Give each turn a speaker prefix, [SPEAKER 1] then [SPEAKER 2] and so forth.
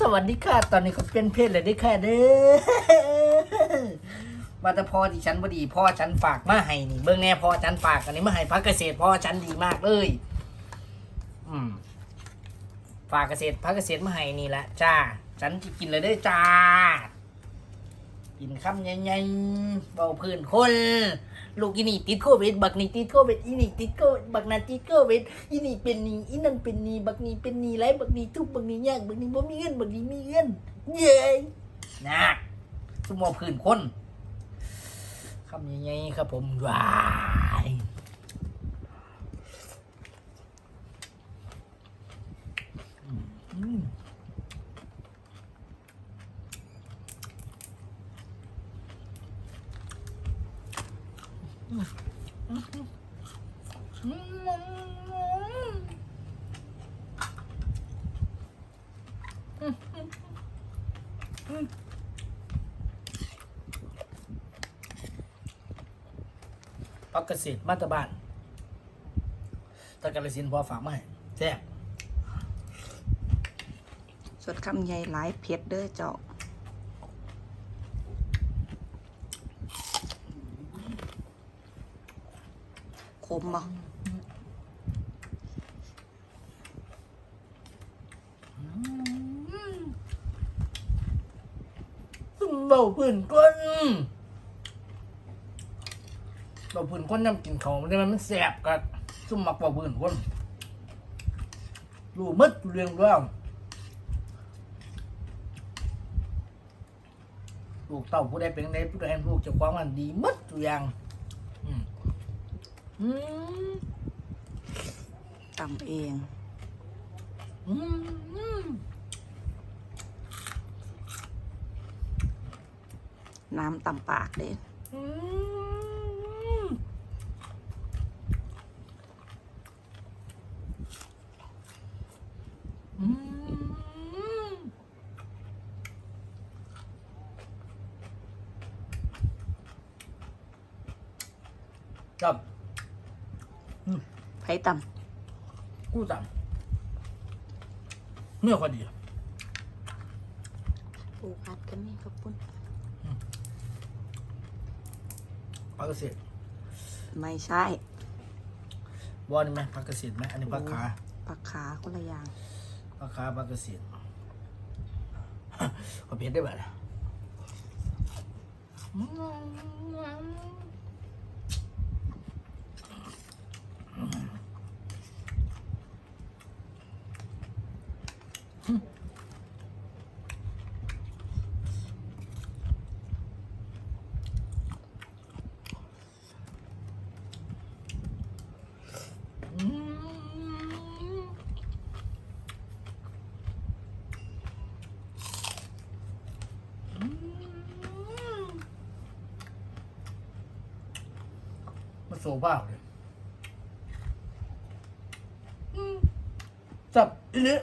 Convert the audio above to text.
[SPEAKER 1] สวัสดีค่ะ ตอนนี้เขาเป็นเพศเลยได้ค่ะเด้อว่าแต่พ่อที่ฉันพอดีพ่อฉันฝากมาให้นี่เบิ่งแน่พ่อฉันฝากอันนี้มาให้พักเกษตรพ่อฉันดีมากเลย อืมฝากเกษตรพักเกษตรมาให้นี่แหละจ้า ฉันจะกินเลยเด้จ้า กินคำใหญ่ๆเบาพื้นคน ลูกอีนี่ติดโควิดบักนี่ติดโควิดอีนี่ติดโควิดบักนั่นติดโควิดอีนี่เป็นนี่อีนั่นเป็นนี่บักนี่เป็นนี่ไรบักนี่ทุกบักนี่ยากบักนี่บ่มีเงินบักนี่มีเงินเย้ยนะทุกหมอพื้นคนคำใหญ่ๆครับผมว้ายอืม พักเกษตรมาตรบ้านตะกระสินพอฝากมาให้แซ่บ
[SPEAKER 2] สดคำใหญ่หลายเผ็ดเด้อเจ้า ขมบ่
[SPEAKER 1] เบาพื้นก้นเบาพื้นก้นน้ำกินเขามันมันมันแซ่บกับซุ่มหมักเบาพื้นก้นรู้มัดเรื่องแล้วลูกเต้าผู้ใดเป็นใดผู้ใดลูกจะความมันดีมัดทุกอย่าง อืม
[SPEAKER 2] ตำเอง
[SPEAKER 1] อืมอืม
[SPEAKER 2] น้ำตำปากเด้
[SPEAKER 1] อืมอืมจับ
[SPEAKER 2] ไผต
[SPEAKER 1] กู้จับเมื่อพอดีำ
[SPEAKER 2] ปูผัดกันนี่ครับปุ้น
[SPEAKER 1] พักเกษตร
[SPEAKER 2] ไม่ใช่
[SPEAKER 1] วอนี่ไหมพักเกษตรไหมอันนี้พักขา
[SPEAKER 2] ผักขาคนละอย่าง
[SPEAKER 1] พักขาพักเกษตรขอเพชรได้แบบ มาโซบ้าเลยจับอีนี้